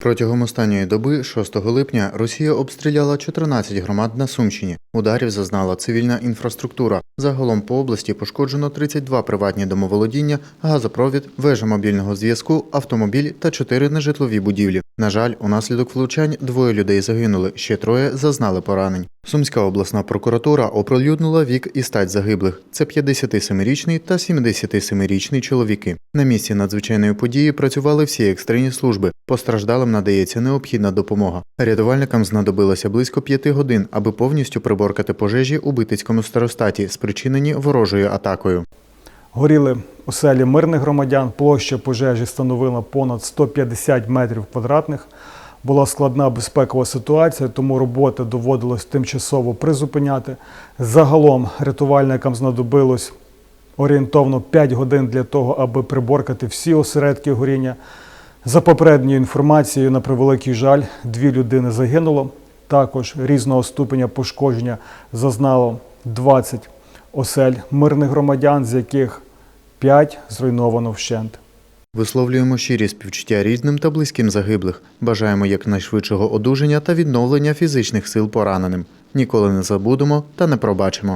Протягом останньої доби, 6 липня, Росія обстріляла 14 громад на Сумщині. Ударів зазнала цивільна інфраструктура. Загалом по області пошкоджено 32 приватні домоволодіння, газопровід, вежа мобільного зв'язку, автомобіль та 4 нежитлові будівлі. На жаль, унаслідок влучань двоє людей загинули, ще троє зазнали поранень. Сумська обласна прокуратура оприлюднила вік і стать загиблих. Це 57-річний та 77-річний чоловіки. На місці надзвичайної події працювали всі екстрені служби. Постраждалим надається необхідна допомога. Рятувальникам знадобилося близько п'яти годин, аби повністю приборкати пожежі у Битицькому старостаті, спричинені ворожою атакою. Горіли оселі мирних громадян, площа пожежі становила понад 150 метрів квадратних. Була складна безпекова ситуація, тому роботи доводилось тимчасово призупиняти. Загалом рятувальникам знадобилось орієнтовно 5 годин для того, аби приборкати всі осередки горіння. За попередньою інформацією, на превеликий жаль, дві людини загинуло. Також різного ступеня пошкодження зазнало 20 осель мирних громадян, з яких 5 зруйновано вщент. Висловлюємо щирі співчуття рідним та близьким загиблих. Бажаємо якнайшвидшого одужання та відновлення фізичних сил пораненим. Ніколи не забудемо та не пробачимо.